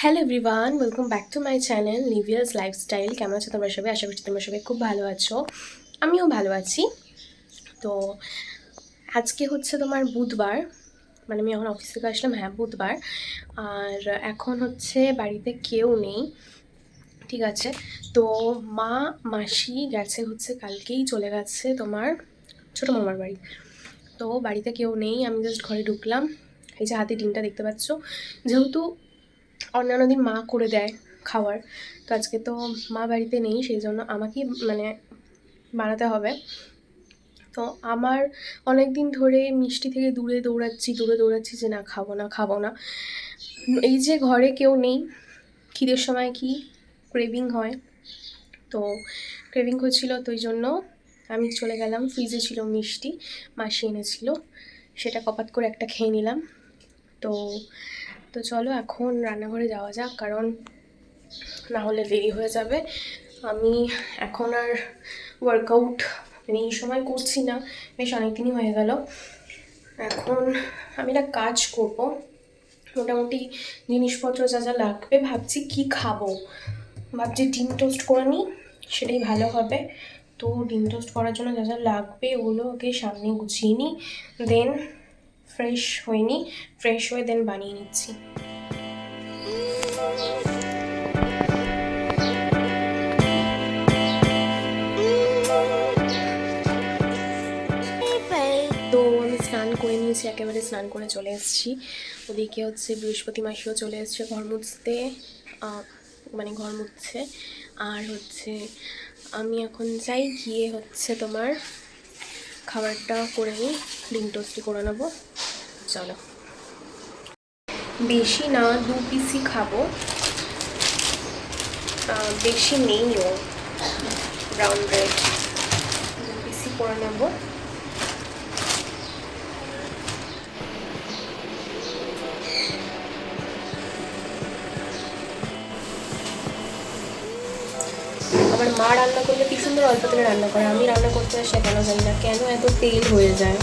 Hello everyone welcome back to my channel লিভিয়াস lifestyle কেমন আছো তোমরা সবাই? আশা করছি তোমরা সবাই খুব ভালো আছো। আমিও ভালো আছি। তো আজকে হচ্ছে তোমার বুধবার। মানে আমি এখন অফিস থেকে আসলাম হ্যাঁ বুধবার। আর এখন হচ্ছে বাড়িতে কেউ নেই। ঠিক আছে? তো মা, মাসি গেছে হচ্ছে, কালকেই চলে গেছে তোমার ছোটো মামার বাড়ি। তো বাড়িতে কেউ নেই, আমি জাস্ট ঘরে ঢুকলাম। এই যে হাতে ডিমটা দেখতে পাচ্ছ। যেহেতু অন্যান্য দিন মা করে দেয় খাওয়ার তো আজকে তো মা বাড়িতে নেই, সেই জন্য আমাকেই মানে বানাতে হবে। তো আমার অনেক দিন ধরে মিষ্টি থেকে দূরে দৌড়াচ্ছি দূরে দৌড়াচ্ছি যে না, খাব না খাব না। এই যে ঘরে কেউ নেই, খিদের সময় কি ক্রেভিং হয়? তো ক্রেভিং হচ্ছিল তো ওই জন্য আমি চলে গেলাম ফ্রিজে ছিল মিষ্টি, মাসি এনেছিল, সেটা কপাত করে একটা খেয়ে নিলাম। তো তো চলো এখন রান্নাঘরে যাওয়া যাক, কারণ না হলে দেরি হয়ে যাবে। আমি এখন আর ওয়ার্কআউট মানে এই সময় করছি না, বেশ অনেকদিনই হয়ে গেল। এখন আমি একটা কাজ করব। মোটামুটি জিনিসপত্র যা যা লাগবে ভাবছি কি খাব। ভাবছি ডিম টোস্ট করে নিই, সেটাই ভালো হবে। তো ডিম টোস্ট করার জন্য যা যা লাগবে ওগুলো ওকে সামনে গুছিয়ে নিই। দেন ফ্রেশ হয়নি ফ্রেশ হয়ে দেন বানিয়ে নিচ্ছি। তো আমি স্নান করে নিয়েছি, একেবারে স্নান করে চলে এসেছি। ওদিকে হচ্ছে বৃহস্পতি মাসেও চলে এসছে ঘর মুছতে মানে ঘর মুছছে। আর হচ্ছে আমি এখন যাই, গিয়ে হচ্ছে তোমার খাবারটা করে নিই, ডিম টোস্টি করে নেব। চলো। বেশি না, দু পিসই খাব। বেশি নেইও ব্রাউন ব্রেড দু পিসই করে নেব। আমার মা রান্না করলে কি সুন্দর অল্প তেলে রান্না করে, আমি রান্না করতে কেন জানি না, কেন এত তেল হয়ে যায়?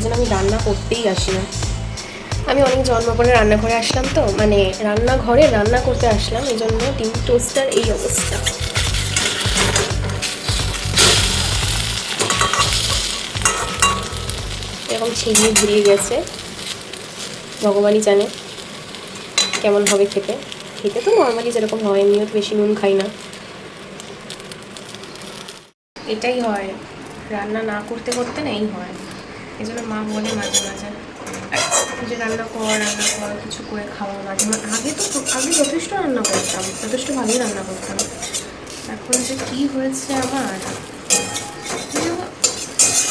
এই আমি রান্না করতেই আসি না। আমি অনেক জন্ম করে রান্না করে আসলাম তো মানে রান্নাঘরে রান্না করতে আসলাম এই জন্য ডিম টোস্টার এই অবস্থা। এরকম ছিঁড়িয়ে ঘুরিয়ে গেছে। ভগবানই জানে কেমন হবে খেতে। খেতে তো নর্মালি যেরকম হয় তো বেশি নুন খাই না। এটাই হয়। রান্না না করতে করতে না, এই হয়। এই জন্য মা বলে মাঝে মাঝে। যে রান্না কর রান্না কর, কিছু করে খাওয়া মাঝে মাঝে আগে তো আগে যথেষ্ট রান্না করতাম, যথেষ্ট ভালোই রান্না করতাম। এখন যে কী হয়েছে আমার?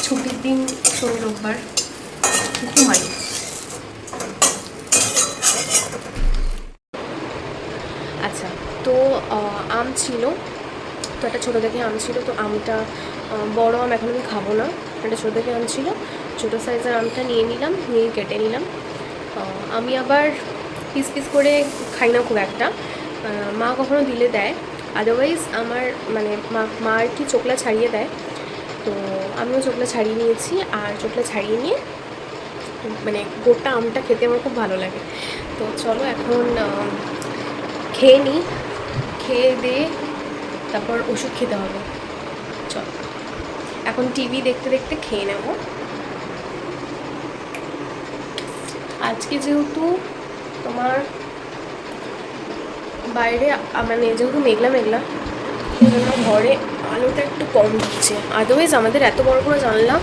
ছুটির দিন, শনি, রোববার ঘুমাই আচ্ছা তো আম ছিল। তো একটা ছোটো দেখে আম ছিল। তো আমটা বড় আম এখন আমি খাব না। একটা ছোটো দেখে আম ছিল। ছোটো সাইজের আমটা নিয়ে নিলাম, নিয়ে কেটে নিলাম। আমি আবার পিস পিস করে খাই না খুব একটা। মা কখনো দিলে দেয় আদারওয়াইজ আমার মানে মা মা আর কি চোখলা ছাড়িয়ে দেয়। তো আমিও চোখলা ছাড়িয়ে নিয়েছি, আর চোখলা ছাড়িয়ে নিয়ে মানে গোটা আমটা খেতে আমার খুব ভালো লাগে। তো চলো এখন খেয়ে নিই খেয়ে দিয়ে তারপর ওষুধ খেতে হবে। চল। এখন টিভি দেখতে দেখতে খেয়ে নেব। আজকে যেহেতু তোমার বাইরে মানে যেহেতু মেঘলা মেঘলা ঘরে আলোটা একটু কম দিচ্ছে। আদারওয়াইজ আমাদের এত বড় করে জানলাম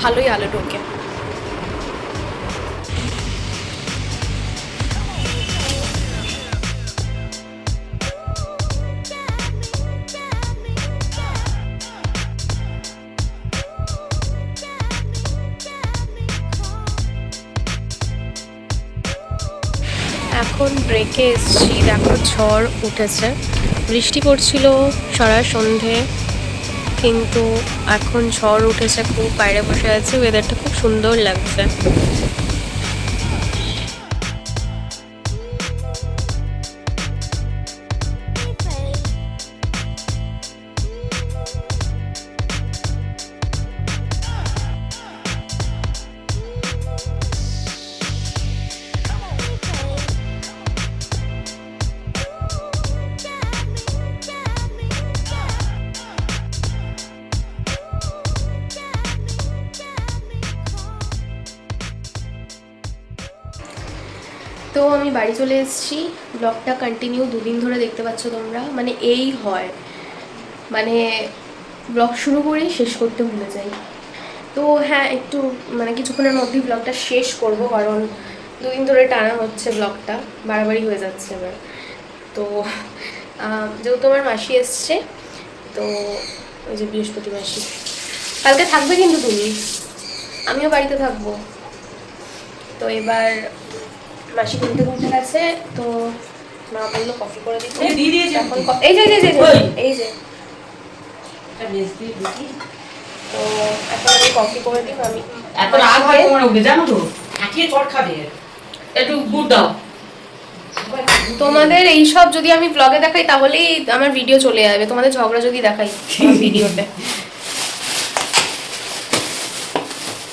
ভালোই আলো ঢোকে। এখন ব্রেকে এসছি। দেখো ঝড় উঠেছে। বৃষ্টি পড়ছিল সারা সন্ধে, কিন্তু এখন ঝড় উঠেছে, খুব বাইরে বসে আছে। ওয়েদারটা খুব সুন্দর লাগছে। তো আমি বাড়ি চলে এসেছি। ব্লগটা কন্টিনিউ দুদিন ধরে দেখতে পাচ্ছ তোমরা। মানে এই হয়। মানে ব্লগ শুরু করেই শেষ করতে ভুলে যাই। তো হ্যাঁ একটু মানে কিছুক্ষণের মধ্যেই ব্লগটা শেষ করব, কারণ দুদিন ধরে টানা হচ্ছে ব্লগটা। বাড়াবাড়ি হয়ে যাচ্ছে এবার। তো যেহেতু আমার মাসি এসছে, তো ওই যে বৃহস্পতি মাসি। কালকে থাকবে কিন্তু তুমি। আমিও বাড়িতে থাকব। তো এবার মাসি গেছে তো মা বলল কফি করে দিতে। এই দিয়ে দিয়েছে। এখন এই যে এই যে, এই যে। তো এখন আমি কফি করে দিই আমি এখন আগ হয় তোমার ওকে জানো তো? চট খাবে। একটু গুড় দাও। তোমাদের এই সব যদি আমি ব্লগে দেখাই তাহলেই আমার ভিডিও চলে যাবে। তোমাদের ঝগড়া যদি দেখাই ভিডিওতে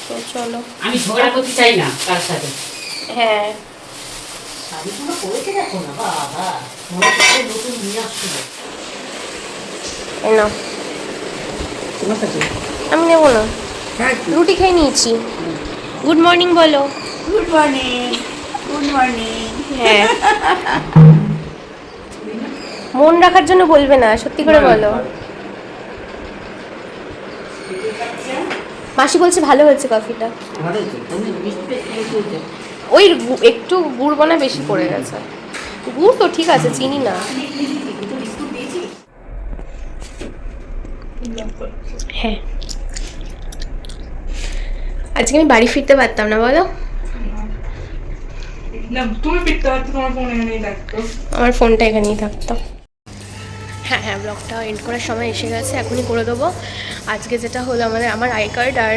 তো চলো। আমি ঝগড়া করতে চাই না তার সাথে। হ্যাঁ। শাড়িগুলো পরেছে দেখো না বাবা মনে হচ্ছে নতুন নিয়ে আসছিল এই তোমার কাছে? আমি নেব না। রুটি খেয়ে নিয়েছি। গুড মর্নিং বলো। Good morning good morning. হ্যাঁ। মন রাখার জন্য বলবে না সত্যি করে বলো। মাসি বলছে ভালো হয়েছে কফিটা ওই একটু গুড় বানা বেশি পড়ে গেছে। গুড় তো ঠিক আছে চিনি না। হ্যাঁ। আজকে আমি বাড়ি ফিরতে পারতাম না বলো? আমার ফোনটা এখানেই থাকতো। হ্যাঁ হ্যাঁ ব্লগটা এন্ড করার সময় এসে গেছে এখনই করে দেবো। আজকে যেটা হলো আমাদের আমার আই কার্ড আর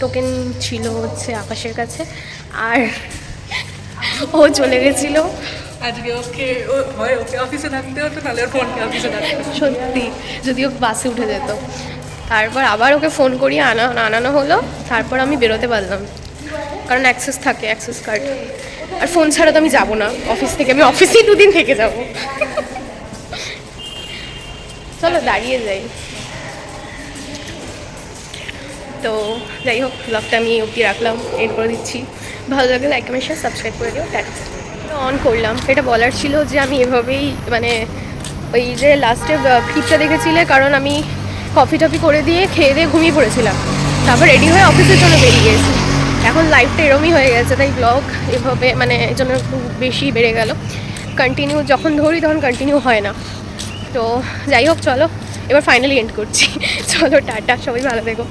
টোকেন ছিল হচ্ছে আকাশের কাছে। আর ও চলে গেছিল। আজকে ওকে ও হয় ওকে অফিসে থাকতে হতো নাহলে ওর ফোনকে অফিসে থাকতে সত্যি যদিও বাসে উঠে যেত। তারপর আবার ওকে ফোন করিয়ে আনা আনানো হলো। তারপর আমি বেরোতে পারলাম। কারণ অ্যাক্সেস থাকে অ্যাক্সেস কার্ড আর ফোন ছাড়া তো আমি যাব না। অফিস থেকে আমি অফিসেই দুদিন থেকে যাব। চলো দাঁড়িয়ে যাই। তো যাই হোক ব্লগটা আমি অব্দি রাখলাম এড করে দিচ্ছি। ভালো লাগলে লাইক কমেন্ট শেয়ার সাবস্ক্রাইব করে দিও ট্যাক্স অন করলাম। এটা বলার ছিল যে আমি এভাবেই মানে ওই যে লাস্টে ক্লিপটা দেখেছিলে, কারণ আমি কফি টফি করে দিয়ে খেয়ে দিয়ে ঘুমিয়ে পড়েছিলাম। তারপর রেডি হয়ে অফিসের জন্য বেরিয়ে গেছি এখন লাইফটা এরমই হয়ে গেছে, তাই ব্লগ এভাবে মানে এর জন্য একটু বেশি বেড়ে গেল। কন্টিনিউ যখন ধরি তখন কন্টিনিউ হয় না। তো যাই হোক, চলো, এবার ফাইনালি এন্ড করছি। চলো, টাটা, সবাই ভালো থেকো।